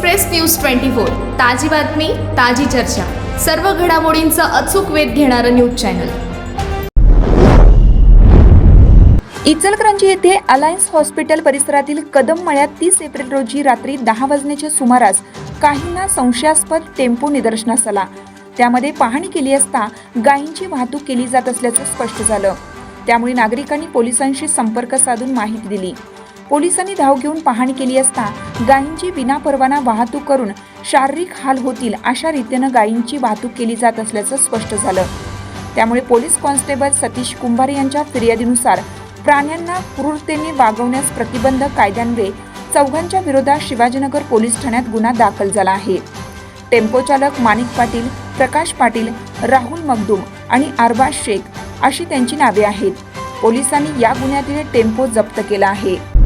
Express news twenty four. ताजी बातमी ताजी चर्चा. सर्व घडामोडींचा अचूक वेध घेणारं न्यूज चॅनल. इचलकरंजी येथे अलायन्स हॉस्पिटल परिसरातील कदम मळ्यात तीस एप्रिल रोजी रात्री दहा वाजण्याच्या सुमारास काहींना संशयास्पद टेम्पो निदर्शनास आला. त्यामध्ये पाहणी केली असता गायींची वाहतूक केली जात असल्याचं स्पष्ट झालं. त्यामुळे नागरिकांनी पोलिसांशी संपर्क साधून माहिती दिली. पोलिसांनी धाव घेऊन पाहणी केली असता गायींची विनापरवाना वाहतूक करून शारीरिक हाल होतील अशा रीतीनं गायींची वाहतूक केली जात असल्याचं स्पष्ट झालं. त्यामुळे पोलीस कॉन्स्टेबल सतीश कुंभारे यांच्या फिर्यादीनुसार प्राण्यांना क्रूरतेने वागवण्यास प्रतिबंध कायद्यान्वये चौघांच्या विरोधात शिवाजीनगर पोलीस ठाण्यात गुन्हा दाखल झाला आहे. टेम्पो चालक माणिक पाटील प्रकाश पाटील राहुल मगदूम आणि अरबाज शेख अशी त्यांची नावे आहेत. पोलिसांनी या गुन्ह्यातील टेम्पो जप्त केला आहे.